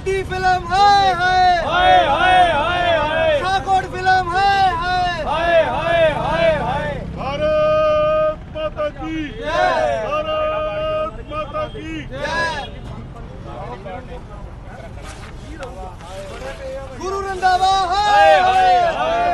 Modi film हाय हाय हाय हाय हाय हाय ठाकुर फिल्म हाय हाय हाय हाय हाय हाय भारत माता की जय भारत माता की जय गुरु रंधावा हाय हाय हाय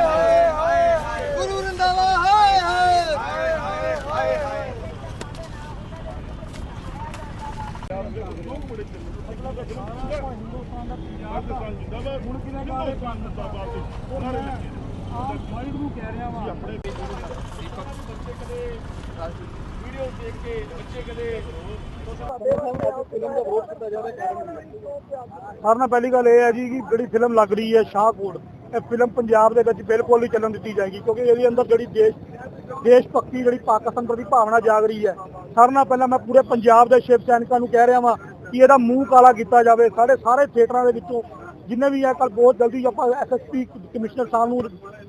ਸਾਰਿਆਂ ਨਾਲ ਪਹਿਲੀ ਗੱਲ ਇਹ ਹੈ ਜੀ ਕਿ ਜਿਹੜੀ ਫਿਲਮ ਲੱਗ ਰਹੀ ਹੈ ਸ਼ਾਹਕੋਟ, ਇਹ ਫਿਲਮ ਪੰਜਾਬ ਦੇ ਵਿੱਚ ਬਿਲਕੁਲ ਨਹੀਂ ਚੱਲਣ ਦਿੱਤੀ ਜਾਏਗੀ ਕਿਉਂਕਿ ਇਹਦੇ ਅੰਦਰ ਜਿਹੜੀ ਦੇਸ਼ ਦੇਸ਼ ਭਗਤੀ ਜਿਹੜੀ ਪਾਕਿਸਤਾਨ ਪ੍ਰਤੀ ਭਾਵਨਾ ਜਾਗ ਰਹੀ ਹੈ। ਸਾਰਿਆਂ ਨਾਲ ਪਹਿਲਾਂ ਮੈਂ ਪੂਰੇ ਪੰਜਾਬ ਦੇ ਸ਼ਿਵ ਸੈਨਿਕਾਂ ਨੂੰ ਕਹਿ ਰਿਹਾ ਵਾਂ ਕਿ ਇਹਦਾ ਮੂੰਹ ਕਾਲਾ ਕੀਤਾ ਜਾਵੇ। ਸਾਡੇ ਸਾਰੇ ਥੀਏਟਰਾਂ ਦੇ ਵਿੱਚੋਂ ਜਿੰਨੇ ਵੀ ਹੈ ਕੱਲ ਬਹੁਤ ਜਲਦੀ ਆਪਾਂ ਐਸਐਸਪੀ ਕਮਿਸ਼ਨਰ ਸਾਹਿਬ ਨੂੰ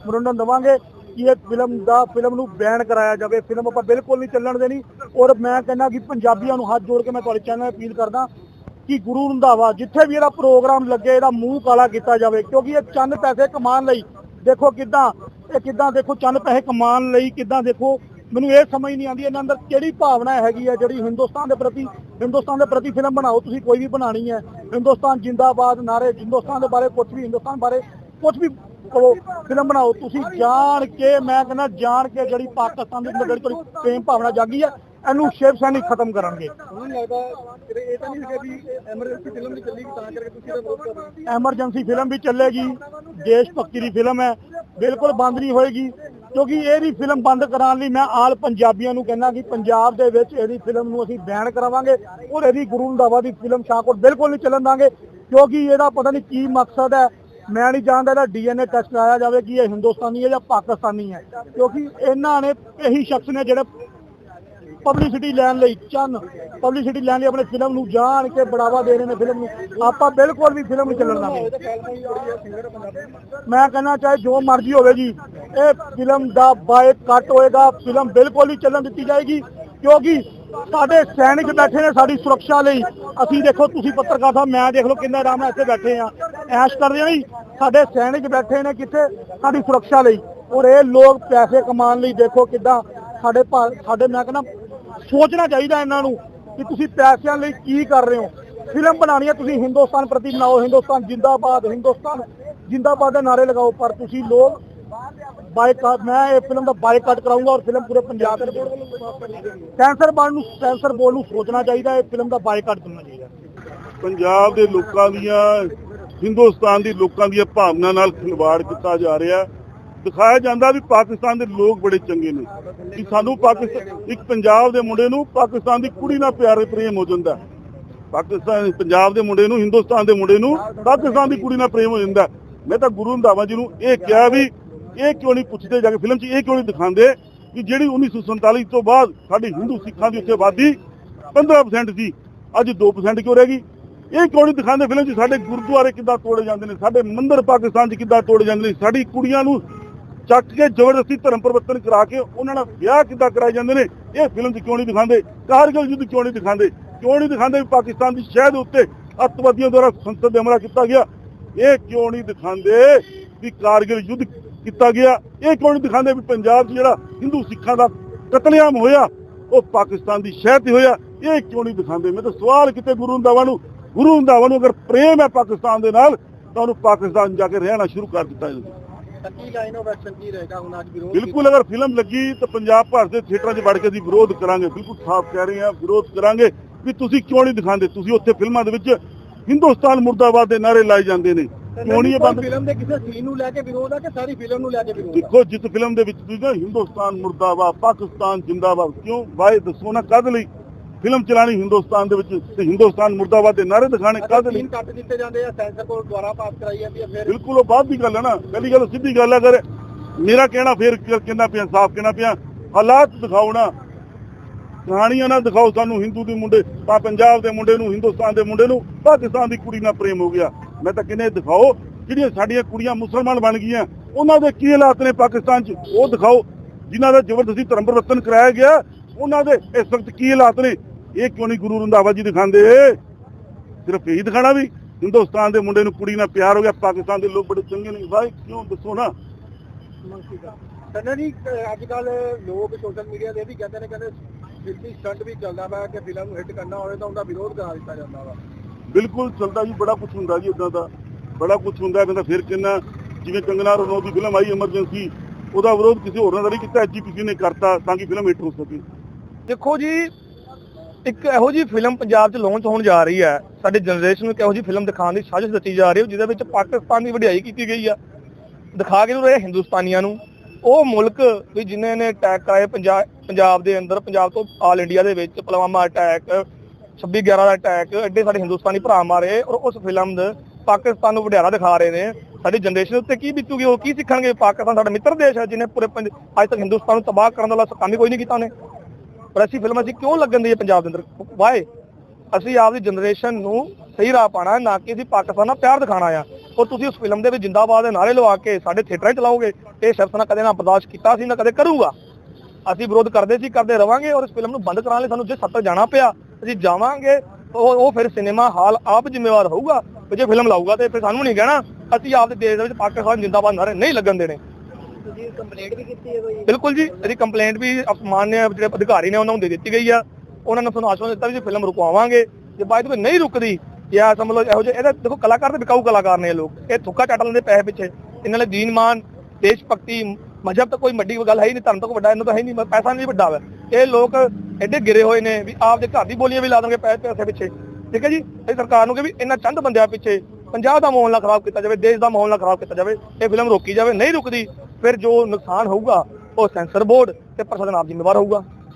ਮਰੰਡਨ ਦਵਾਂਗੇ ਕਿ ਇਹ ਫਿਲਮ ਦਾ, ਫਿਲਮ ਨੂੰ ਬੈਨ ਕਰਾਇਆ ਜਾਵੇ। ਫਿਲਮ ਆਪਾਂ ਬਿਲਕੁਲ ਨਹੀਂ ਚੱਲਣ ਦੇਣੀ। ਔਰ ਮੈਂ ਕਹਿੰਦਾ ਕਿ ਪੰਜਾਬੀਆਂ ਨੂੰ ਹੱਥ ਜੋੜ ਕੇ ਮੈਂ ਤੁਹਾਡੇ ਚੈਨਲ ਅਪੀਲ ਕਰਦਾ ਕਿ ਗੁਰੂ ਰੰਧਾਵਾ, ਜਿੱਥੇ ਵੀ ਇਹਦਾ ਪ੍ਰੋਗਰਾਮ ਲੱਗੇ, ਇਹਦਾ ਮੂੰਹ ਕਾਲਾ ਕੀਤਾ ਜਾਵੇ। ਕਿਉਂਕਿ ਇਹ ਚੰਦ ਪੈਸੇ ਕਮਾਉਣ ਲਈ ਦੇਖੋ ਕਿਦਾਂ ਇਹ ਕਿਦਾਂ ਦੇਖੋ ਚੰਦ ਪੈਸੇ ਕਮਾਉਣ ਲਈ ਕਿਦਾਂ ਦੇਖੋ ਮੈਨੂੰ ਇਹ ਸਮਝ ਨਹੀਂ ਆਉਂਦੀ ਇਹਨਾਂ ਅੰਦਰ ਕਿਹੜੀ ਭਾਵਨਾ ਹੈਗੀ ਹੈ ਜਿਹੜੀ ਹਿੰਦੁਸਤਾਨ ਦੇ ਪ੍ਰਤੀ ਹਿੰਦੁਸਤਾਨ ਦੇ ਪ੍ਰਤੀ ਫਿਲਮ ਬਣਾਓ ਤੁਸੀਂ ਕੋਈ ਵੀ ਬਣਾਣੀ ਹੈ। ਹਿੰਦੁਸਤਾਨ ਜਿੰਦਾਬਾਦ ਨਾਰੇ ਹਿੰਦੁਸਤਾਨ ਦੇ ਬਾਰੇ ਕੁਝ ਵੀ ਹਿੰਦੁਸਤਾਨ ਬਾਰੇ ਕੁਝ ਵੀ ਕਹੋ ਫਿਲਮ ਬਣਾਓ ਤੁਸੀਂ ਜਾਣ ਕੇ ਮੈਂ ਕਹਿੰਦਾ ਜਾਣ ਕੇ ਜਿਹੜੀ ਪਾਕਿਸਤਾਨ ਦੇ ਅੰਦਰ ਜਿਹੜੀ ਪ੍ਰੇਮ ਭਾਵਨਾ ਜਾਗੀ ਹੈ ਇਹਨੂੰ ਸ਼ਿਵ ਸੈਨਿਕ ਖਤਮ ਕਰਨਗੇ। ਮੈਨੂੰ ਲੱਗਦਾ ਕਿ ਇਹ ਤਾਂ ਨਹੀਂ ਹੈ ਵੀ ਐਮਰਜੈਂਸੀ ਫਿਲਮ ਨਹੀਂ ਚੱਲੀ ਤਾਂ ਕਰਕੇ ਤੁਸੀਂ ਇਹਦਾ ਵਿਰੋਧ ਕਰ ਰਹੇ ਹੋ। ਐਮਰਜੈਂਸੀ ਫਿਲਮ ਵੀ ਚੱਲੇਗੀ ਦੇਸ਼ ਭਗਤੀ ਦੀ ਫਿਲਮ ਹੈ ਬਿਲਕੁਲ ਬੰਦ ਨਹੀਂ ਹੋਏਗੀ, ਕਿਉਂਕਿ ਇਹਦੀ ਫਿਲਮ ਬੰਦ ਕਰਾਉਣ ਲਈ ਮੈਂ ਆਲ ਪੰਜਾਬੀਆਂ ਨੂੰ ਕਹਿੰਦਾ ਕਿ ਪੰਜਾਬ ਦੇ ਵਿੱਚ ਇਹਦੀ ਫਿਲਮ ਨੂੰ ਅਸੀਂ ਬੈਨ ਕਰਾਵਾਂਗੇ ਔਰ ਇਹਦੀ ਗੁਰੂ ਰੰਧਾਵਾ ਦੀ ਫਿਲਮ ਸ਼ਾਹਕੋਟ ਬਿਲਕੁਲ ਨਹੀਂ ਚੱਲਣ ਦਾਂਗੇ, ਕਿਉਂਕਿ ਇਹਦਾ ਪਤਾ ਨਹੀਂ ਕੀ ਮਕਸਦ ਹੈ। ਮੈਂ ਨਹੀਂ ਜਾਣਦਾ ਇਹਦਾ ਡੀਐਨਏ ਟੈਸਟ ਕਰਾਇਆ ਜਾਵੇ ਕਿ ਇਹ ਹਿੰਦੁਸਤਾਨੀ ਹੈ ਜਾਂ ਪਾਕਿਸਤਾਨੀ ਹੈ, ਕਿਉਂਕਿ ਇਹਨਾਂ ਨੇ ਇਹੀ ਸ਼ਖਸ ਨੇ ਜਿਹੜੇ ਪਬਲਿਸਿਟੀ ਲੈਣ ਲਈ ਚੰਨ। ਪਬਲਿਸਿਟੀ ਲੈਣ ਲਈ ਆਪਣੇ ਫਿਲਮ ਨੂੰ ਜਾਣ ਕੇ ਬੜਾਵਾ ਦੇ ਰਹੇ ਨੇ ਫਿਲਮ ਨੂੰ। ਆਪਾਂ ਬਿਲਕੁਲ ਵੀ ਫਿਲਮ ਨਹੀਂ ਚੱਲਣ ਦਾਂਗੇ ਮੈਂ ਕਹਿੰਦਾ ਚਾਹੇ ਜੋ ਮਰਜ਼ੀ ਹੋਵੇ ਜੀ, ਇਹ ਫਿਲਮ ਦਾ ਬਾਇਕਾਟ ਹੋਏਗਾ ਫਿਲਮ ਬਿਲਕੁਲ ਨਹੀਂ ਚੱਲਣ ਦਿੱਤੀ ਜਾਏਗੀ। ਕਿਉਂਕਿ ਸਾਡੇ ਸੈਨਿਕ ਬੈਠੇ ਨੇ ਸਾਡੀ ਸੁਰੱਖਿਆ ਲਈ। ਅਸੀਂ ਦੇਖੋ, ਤੁਸੀਂ ਪੱਤਰਕਾਰ ਸਾਹਿਬ, ਮੈਂ ਦੇਖ ਲਓ ਕਿੰਨਾ ਆਰਾਮ ਨਾਲ ਇੱਥੇ ਬੈਠੇ ਆ ਐਸ਼ ਕਰਦੇ ਆ ਜੀ। ਸਾਡੇ ਸੈਨਿਕ ਬੈਠੇ ਨੇ ਕਿੱਥੇ? ਸਾਡੀ ਸੁਰੱਖਿਆ ਲਈ। ਔਰ ਇਹ ਲੋਕ ਪੈਸੇ ਕਮਾਉਣ ਲਈ ਦੇਖੋ ਕਿੱਦਾਂ ਸਾਡੇ ਭਾ- ਸਾਡੇ, ਮੈਂ ਕਹਿੰਦਾ ਸੋਚਣਾ ਚਾਹੀਦਾ ਇਹਨਾਂ ਨੂੰ ਕਿ ਤੁਸੀਂ ਪੈਸਿਆਂ ਲਈ ਕੀ ਕਰ ਰਹੇ ਹੋ। ਫਿਲਮ ਬਣਾਉਣੀ ਹੈ, ਤੁਸੀਂ ਹਿੰਦੁਸਤਾਨ ਪ੍ਰਤੀ ਬਣਾਓ, ਹਿੰਦੁਸਤਾਨ ਜਿੰਦਾਬਾਦ ਹਿੰਦੁਸਤਾਨ ਜਿੰਦਾਬਾਦ ਦੇ ਨਾਰੇ ਲਗਾਓ, ਪਰ ਤੁਸੀਂ ਲੋਕ ਬਾਈਕਾਟ, ਮੈਂ ਇਹ ਫਿਲਮ ਦਾ ਬਾਈਕਾਟ ਕਰਾਉਂਗਾ ਔਰ ਫਿਲਮ ਪੂਰੇ ਪੰਜਾਬ ਦੇ ਸੈਂਸਰ ਬੋਰਡ ਨੂੰ ਸੈਂਸਰ ਬੋਰਡ ਨੂੰ ਸੋਚਣਾ ਚਾਹੀਦਾ, ਇਹ ਫਿਲਮ ਦਾ ਬਾਈਕਾਟ ਕਰਨਾ ਚਾਹੀਦਾ। ਪੰਜਾਬ ਦੇ ਲੋਕਾਂ ਦੀਆਂ, ਹਿੰਦੁਸਤਾਨ ਦੀ ਲੋਕਾਂ ਦੀਆਂ ਭਾਵਨਾ ਨਾਲ ਖਿਲਵਾੜ ਕੀਤਾ ਜਾ ਰਿਹਾ। ਦਿਖਾਇਆ ਜਾਂਦਾ ਵੀ ਪਾਕਿਸਤਾਨ ਦੇ ਲੋਕ ਬੜੇ ਚੰਗੇ ਨੇ। ਕਿ ਸਾਨੂੰ ਪਾਕਿਸਤਾਨ ਇੱਕ ਪੰਜਾਬ ਦੇ ਮੁੰਡੇ ਨੂੰ ਪਾਕਿਸਤਾਨ ਦੀ ਕੁੜੀ ਨਾਲ ਪਿਆਰ ਪ੍ਰੇਮ ਹੋ ਜਾਂਦਾ ਪਾਕਿਸਤਾਨ ਪੰਜਾਬ ਦੇ ਮੁੰਡੇ ਨੂੰ, ਹਿੰਦੁਸਤਾਨ ਦੇ ਮੁੰਡੇ ਨੂੰ ਪਾਕਿਸਤਾਨ ਦੀ ਕੁੜੀ ਨਾਲ ਪ੍ਰੇਮ ਹੋ ਜਾਂਦਾ ਮੈਂ ਤਾਂ ਗੁਰੂ ਰੰਧਾਵਾ ਜੀ ਨੂੰ ਇਹ ਕਿਹਾ ਵੀ ਇਹ ਕਿਉਂ ਨਹੀਂ ਪੁੱਛਦੇ ਜਾ ਕੇ ਫਿਲਮ 'ਚ ਇਹ ਕਿਉਂ ਨਹੀਂ ਦਿਖਾਉਂਦੇ ਕਿ ਜਿਹੜੀ 1947 ਤੋਂ ਬਾਅਦ ਸਾਡੀ ਹਿੰਦੂ ਸਿੱਖਾਂ ਦੀ ਉੱਥੇ ਆਬਾਦੀ 15% ਸੀ, ਅੱਜ 2% ਕਿਉਂ ਰਹਿ ਗਈ? ਇਹ ਕਿਉਂ ਨਹੀਂ ਦਿਖਾਉਂਦੇ ਫਿਲਮ 'ਚ ਸਾਡੇ ਗੁਰਦੁਆਰੇ ਕਿੱਦਾਂ ਤੋੜੇ ਜਾਂਦੇ ਨੇ, ਸਾਡੇ ਮੰਦਿਰ ਪਾਕਿਸਤਾਨ 'ਚ ਕਿੱਦਾਂ ਤੋੜੇ ਜਾਂਦੇ ਨੇ, ਸਾਡੀ ਕੁੜੀਆਂ ਨੂੰ ਚੱਕ ਕੇ ਜ਼ਬਰਦਸਤੀ ਧਰਮ ਪਰਿਵਰਤਨ ਕਰਾ ਕੇ ਉਹਨਾਂ ਨਾਲ ਵਿਆਹ ਕਿੱਦਾਂ ਕਰਾਏ ਜਾਂਦੇ ਨੇ, ਇਹ ਫਿਲਮ 'ਚ ਕਿਉਂ ਨਹੀਂ ਦਿਖਾਉਂਦੇ? ਕਾਰਗਿਲ ਯੁੱਧ ਕਿਉਂ ਨਹੀਂ ਦਿਖਾਉਂਦੇ? ਕਿਉਂ ਨਹੀਂ ਦਿਖਾਉਂਦੇ ਵੀ ਪਾਕਿਸਤਾਨ ਦੀ ਸ਼ਹਿਦ ਉੱਤੇ ਅੱਤਵਾਦੀਆਂ ਦੁਆਰਾ ਸੰਸਦ ਤੇ ਹਮਲਾ ਕੀਤਾ ਗਿਆ? ਇਹ ਕਿਉਂ ਨਹੀਂ ਦਿਖਾਉਂਦੇ ਵੀ ਕਾਰਗਿਲ ਯੁੱਧ ਕੀਤਾ ਗਿਆ? ਇਹ ਕਿਉਂ ਨਹੀਂ ਦਿਖਾਉਂਦੇ ਵੀ ਪੰਜਾਬ 'ਚ ਜਿਹੜਾ ਹਿੰਦੂ ਸਿੱਖਾਂ ਦਾ ਕਤਲੇਆਮ ਹੋਇਆ, ਉਹ ਪਾਕਿਸਤਾਨ ਦੀ ਸ਼ਹਿਦ ਤੇ ਹੋਇਆ? ਇਹ ਕਿਉਂ ਨਹੀਂ ਦਿਖਾਉਂਦੇ? ਮੈਂ ਤਾਂ ਸਵਾਲ ਕਿਤੇ ਗੁਰੂ ਰੰਧਾਵਾ ਨੂੰ, ਗੁਰੂ ਰੰਧਾਵਾ ਨੂੰ ਅਗਰ ਪ੍ਰੇਮ ਹੈ ਪਾਕਿਸਤਾਨ ਦੇ ਨਾਲ, ਤਾਂ ਉਹਨੂੰ ਪਾਕਿਸਤਾਨ ਜਾ ਕੇ ਰਹਿਣਾ ਸ਼ੁਰੂ ਕਰ ਦਿੱਤਾ ਜਾਵੇ ਕੀ ਲਾਈਨ ਆਫ ਐਕਸ਼ਨ ਕੀ ਰਹੇਗਾ ਹੁਣ ਅੱਜ ਵਿਰੋਧ ਬਿਲਕੁਲ ਅਗਰ ਫਿਲਮ ਲੱਗੀ ਤਾਂ ਪੰਜਾਬ ਭਰ ਦੇ ਥੀਏਟਰਾਂ 'ਚ ਵੜ ਕੇ ਅਸੀਂ ਵਿਰੋਧ ਕਰਾਂਗੇ। ਬਿਲਕੁਲ ਸਾਫ਼ ਕਹਿ ਰਹੇ ਹਾਂ ਵਿਰੋਧ ਕਰਾਂਗੇ ਵੀ ਤੁਸੀਂ ਕਿਉਂ ਨਹੀਂ ਦਿਖਾਉਂਦੇ? ਤੁਸੀਂ ਉੱਥੇ ਫਿਲਮਾਂ ਦੇ ਵਿੱਚ ਹਿੰਦੁਸਤਾਨ ਮੁਰਦਾਬਾਦ ਦੇ ਨਾਰੇ ਲਾਏ ਜਾਂਦੇ ਨੇ। ਕਿਉਂ ਨਹੀਂ ਇਹ ਬੰਦ ਫਿਲਮ ਦੇ ਕਿਸੇ ਸੀਨ ਨੂੰ ਲੈ ਕੇ ਵਿਰੋਧ ਆ ਕਿ ਸਾਰੀ ਫਿਲਮ ਨੂੰ ਲੈ ਕੇ ਵਿਰੋਧ ਦੇਖੋ ਜਿਸ ਫਿਲਮ ਦੇ ਵਿੱਚ ਤੁਸੀਂ ਨਾ ਹਿੰਦੁਸਤਾਨ ਮੁਰਦਾਬਾਦ ਪਾਕਿਸਤਾਨ ਜਿੰਦਾਬਾਦ ਕਿਉਂ? ਵਾਏ ਦੱਸੋ ਨਾ ਕਦ ਲਈ? ਫਿਲਮ ਚਲਾਣੀ ਹਿੰਦੁਸਤਾਨ ਦੇ ਵਿੱਚ ਤੇ ਹਿੰਦੁਸਤਾਨ ਮੁਰਦਾਬਾਦ ਦੇ ਨਾਰੇ ਦਿਖਾਣੇ ਕਦ ਲਈ? ਕੱਟ ਦਿੱਤੇ ਜਾਂਦੇ ਆ ਸੈਂਸਰ ਕੋਲ ਦੁਆਰਾ ਪਾਸ ਕਰਾਈ ਜਾਂਦੀ ਹੈ ਫਿਰ? ਬਿਲਕੁਲ ਉਹ ਬਾਅਦ ਦੀ ਗੱਲ ਹੈ ਨਾ। ਪਹਿਲੀ ਗੱਲ ਸਿੱਧੀ ਗੱਲ ਹੈ ਅਗਰ ਮੇਰਾ ਕਹਿਣਾ ਫੇਰ ਕਹਿੰਦਾ ਪਿਆ ਸਾਫ਼ ਕਹਿਣਾ ਪਿਆ? ਹਾਲਾਤ ਦਿਖਾਓ ਨਾ। ਕਹਾਣੀਆਂ ਨਾ ਦਿਖਾਓ ਸਾਨੂੰ ਹਿੰਦੂ ਦੇ ਮੁੰਡੇ ਪਾ ਪੰਜਾਬ ਦੇ ਮੁੰਡੇ ਨੂੰ ਹਿੰਦੁਸਤਾਨ ਦੇ ਮੁੰਡੇ ਨੂੰ ਪਾਕਿਸਤਾਨ ਦੀ ਕੁੜੀ ਨਾਲ ਪ੍ਰੇਮ ਹੋ ਗਿਆ। ਮੈਂ ਤਾਂ ਕਹਿੰਦੇ ਦਿਖਾਓ ਜਿਹੜੀਆਂ ਸਾਡੀਆਂ ਕੁੜੀਆਂ ਮੁਸਲਮਾਨ ਬਣ ਗਈਆਂ ਉਹਨਾਂ ਦੇ ਕੀ ਹਾਲਾਤ ਨੇ ਪਾਕਿਸਤਾਨ 'ਚ? ਉਹ ਦਿਖਾਓ। ਜਿਨ੍ਹਾਂ ਦਾ ਜ਼ਬਰਦਸਤੀ ਧਰਮ ਪਰਿਵਰਤਨ ਕਰਾਇਆ ਗਿਆ ਉਹਨਾਂ ਦੇ ਇਸ ਵਕਤ ਕੀ ਹਾਲਾਤ ਨੇ? ਇਹ ਕਿਉਂ ਨਹੀਂ ਗੁਰੂ ਰੰਧਾਵਾ ਜੀ ਦਿਖਾਉਂਦੇ? ਸਿਰਫ ਇਹੀ ਦਿਖਾਣਾ ਵੀ ਹਿੰਦੁਸਤਾਨ ਦੇ ਮੁੰਡੇ ਨੂੰ ਕੁੜੀ ਨਾਲ ਪਿਆਰ ਹੋ ਗਿਆ ਪਾਕਿਸਤਾਨ ਦੇ ਲੋਕ ਬੜੇ ਚੰਗੇ ਨੇ। ਭਾਈ ਕਿਉਂ ਦੱਸੋ ਨਾ? ਸੰਨਾ ਜੀ ਅੱਜ ਕੱਲ ਲੋਕ ਸੋਸ਼ਲ ਮੀਡੀਆ ਤੇ ਇਹ ਵੀ ਕਹਿੰਦੇ ਨੇ ਕਹਿੰਦੇ ਫਿਲਮੀ ਸਟੰਟ ਵੀ ਚੱਲਦਾ ਵਾ ਕਿ ਫਿਲਮ ਨੂੰ ਹਿੱਟ ਕਰਨਾ ਹੋਵੇ ਤਾਂ ਉਹਦਾ ਵਿਰੋਧ ਕਰਾ ਦਿੱਤਾ ਜਾਂਦਾ ਵਾ। ਬਿਲਕੁਲ ਚੱਲਦਾ ਜੀ ਬੜਾ ਕੁਝ ਹੁੰਦਾ ਜੀ ਇਦਾਂ ਦਾ। ਬੜਾ ਕੁਝ ਹੁੰਦਾ ਕਹਿੰਦਾ ਫਿਰ ਕਿੰਨਾ? ਜਿਵੇਂ ਕੰਗਨਾ ਰਣੌਤ ਦੀ ਫਿਲਮ ਆਈ ਐਮਰਜੈਂਸੀ ਉਹਦਾ ਵਿਰੋਧ ਕਿਸੇ ਹੋਰ ਨੇ ਨਹੀਂ ਕੀਤਾ ਐਜੀਪੀਸੀ ਨੇ ਕਰਤਾ ਤਾਂ ਕਿ ਫਿਲਮ ਹਿੱਟ ਹੋ ਸਕੇ। ਦੇਖੋ ਜੀ ਇੱਕ ਇਹੋ ਜੀ ਫਿਲਮ ਪੰਜਾਬ 'ਚ ਲਾਂਚ ਹੋਣ ਜਾ ਰਹੀ ਹੈ, ਸਾਡੀ ਜਨਰੇਸ਼ਨ ਨੂੰ ਇੱਕ ਇਹੋ ਜੀ ਫਿਲਮ ਦਿਖਾਉਣ ਦੀ ਸਾਜ਼ਿਸ਼ ਰਚੀ ਜਾ ਰਹੀ ਹੈ, ਜਿਹਦੇ ਵਿੱਚ ਪਾਕਿਸਤਾਨ ਦੀ ਵਡਿਆਈ ਕੀਤੀ ਗਈ ਆ। ਦਿਖਾ ਕੇ ਰਹੇ ਹਿੰਦੁਸਤਾਨੀਆਂ ਨੂੰ। ਉਹ ਮੁਲਕ ਵੀ ਜਿਨ੍ਹਾਂ ਨੇ ਅਟੈਕ ਕਰਾਏ ਪੰਜਾਬ ਦੇ ਅੰਦਰ, ਪੰਜਾਬ ਤੋਂ ਆਲ ਇੰਡੀਆ ਦੇ ਵਿੱਚ ਪੁਲਵਾਮਾ ਅਟੈਕ 26 11 ਦਾ ਅਟੈਕ ਐਡੇ ਸਾਡੇ ਹਿੰਦੁਸਤਾਨੀ ਭਰਾ ਮਾਰੇ ਔਰ ਉਸ ਫਿਲਮ ਦੇ ਪਾਕਿਸਤਾਨ ਨੂੰ ਵਡਿਆਰਾ ਦਿਖਾ ਰਹੇ ਨੇ। ਸਾਡੀ ਜਨਰੇਸ਼ਨ ਉੱਤੇ ਕੀ ਬੀਤੂਗੀ, ਉਹ ਕੀ ਸਿੱਖਣਗੇ? ਪਾਕਿਸਤਾਨ ਸਾਡਾ ਮਿੱਤਰ ਦੇਸ਼ ਹੈ, ਜਿਹਨੇ ਪੂਰੇ ਪੰਜ- ਅੱਜ ਤੱਕ ਹਿੰਦੁਸਤਾਨ ਨੂੰ ਤਬਾਹ ਕਰਨ ਦਾ ਕੰਮ ਕੋਈ ਨਹੀਂ ਕੀਤਾ ਨੇ ਪਰ ਅਸੀਂ ਫਿਲਮ ਅਸੀਂ ਕਿਉਂ ਲੱਗਣ ਦੀ ਪੰਜਾਬ ਦੇ ਅੰਦਰ? ਵਾਏ ਅਸੀਂ ਆਪਦੀ ਜਨਰੇਸ਼ਨ ਨੂੰ ਸਹੀ ਰਾਹ ਪਾਣਾ ਨਾ ਕਿ ਅਸੀਂ ਪਾਕਿਸਤਾਨ ਨਾਲ ਪਿਆਰ ਦਿਖਾਣਾ ਆ ਔਰ ਤੁਸੀਂ ਉਸ ਫਿਲਮ ਦੇ ਵਿੱਚ ਜਿੰਦਾਬਾਦ ਦੇ ਨਾਰੇ ਲਵਾ ਕੇ ਸਾਡੇ ਥੀਏਟਰਾਂ 'ਚ ਚਲਾਓਗੇ, ਇਹ ਸ਼ਰਤ ਨਾ ਕਦੇ ਨਾ ਬਰਦਾਸ਼ਤ ਕੀਤਾ ਸੀ, ਨਾ ਕਦੇ ਕਰੂਗਾ। ਅਸੀਂ ਵਿਰੋਧ ਕਰਦੇ ਸੀ, ਕਰਦੇ ਰਵਾਂਗੇ ਔਰ ਇਸ ਫਿਲਮ ਨੂੰ ਬੰਦ ਕਰਾਉਣ ਲਈ ਸਾਨੂੰ ਜੇ ਸੱਤ ਜਾਣਾ ਪਿਆ, ਅਸੀਂ ਜਾਵਾਂਗੇ, ਉਹ ਉਹ ਫਿਰ ਸਿਨੇਮਾ ਹਾਲ ਆਪ ਜ਼ਿੰਮੇਵਾਰ ਹੋਊਗਾ ਵੀ ਜੇ ਫਿਲਮ ਲਾਊਗਾ ਤੇ ਫਿਰ ਸਾਨੂੰ ਨਹੀਂ ਕਹਿਣਾ, ਅਸੀਂ ਆਪਦੇ ਦੇਸ਼ ਦੇ ਵਿੱਚ ਪਾਕਿਸਤਾਨ ਜਿੰਦਾਬਾਦ ਨਾਰੇ ਨਹੀਂ ਲੱਗਣ ਦੇਣੇ। ਤੁਸੀਂ ਕੰਪਲੇਂਟ ਵੀ ਕੀਤੀ ਹੈ ਕੋਈ? ਬਿਲਕੁਲ ਜੀ, ਇਹਦੀ ਕੰਪਲੇਂਟ ਵੀ ਮਾਨਯ ਜਿਹੜੇ ਅਧਿਕਾਰੀ ਨੇ ਉਹਨਾਂ ਨੂੰ ਦੇ ਦਿੱਤੀ ਗਈ ਆ। ਉਹਨਾਂ ਨੇ ਸਾਨੂੰ ਆਸ਼ਵਾਸਨ ਦਿੱਤਾ ਵੀ ਜੇ ਫਿਲਮ ਰੁਕਵਾਵਾਂਗੇ, ਜੇ ਬਾਅਦ ਵਿੱਚ ਨਹੀਂ ਰੁਕਦੀ, ਜਾਂ ਸਮਝ ਇਹੋ ਜਿਹੇ, ਇਹਦਾ ਦੇਖੋ ਕਲਾਕਾਰ ਤੇ ਵਿਕਾਊ ਕਲਾਕਾਰ ਨੇ ਇਹ ਲੋਕ। ਇਹ ਥੁੱਕਾ ਚੱਟ ਲੈਂਦੇ ਪੈਸੇ ਪਿੱਛੇ। ਇਹਨਾਂ ਲਈ ਦੀਨ ਦੇਸ਼ ਭਗਤੀ, ਮਜਹਬ ਤਾਂ ਕੋਈ ਵੱਡੀ ਗੱਲ ਹੈ ਹੀ ਨਹੀਂ, ਧਰਮ ਤਾਂ ਕੋਈ ਵੱਡਾ ਇਹਨਾਂ ਤਾਂ ਹੈ ਨਹੀਂ ਪੈਸਾ ਨਹੀਂ ਵੱਡਾ ਵਾ। ਇਹ ਲੋਕ ਐਡੇ ਗਿਰੇ ਹੋਏ ਨੇ ਵੀ ਆਪਦੇ ਘਰ ਦੀ ਬੋਲੀਆਂ ਵੀ ਲਾ ਦੇਣਗੇ ਪੈਸੇ ਪੈਸੇ ਪਿੱਛੇ। ਠੀਕ ਹੈ ਜੀ? ਇਹ ਸਰਕਾਰ ਨੂੰ ਕਿ ਵੀ ਇਹਨਾਂ ਚੰਦ ਬੰਦਿਆਂ ਪਿੱਛੇ ਪੰਜਾਬ ਦਾ ਮਾਹੌਲ ਨਾ ਖਰਾਬ ਕੀਤਾ ਜਾਵੇ, ਦੇਸ਼ ਦਾ ਮਾਹੌਲ ਨਾ ਖਰਾਬ ਕੀਤਾ ਜਾਵੇ, ਇਹ ਫਿਲਮ ਰੋਕੀ ਜਾਵੇ, ਨਹੀਂ ਰੁਕਦੀ ਫਿਰ ਜੋ ਨੁਕਸਾਨ ਹੋਊਗਾ ਉਹ ਸੈਂਸਰ ਬੋਰਡ ਤੇ ਪ੍ਰਸ਼ਾਸਨ ਆਪ ਜ਼ਿੰਮੇਵਾਰ ਹੋਊਗਾ।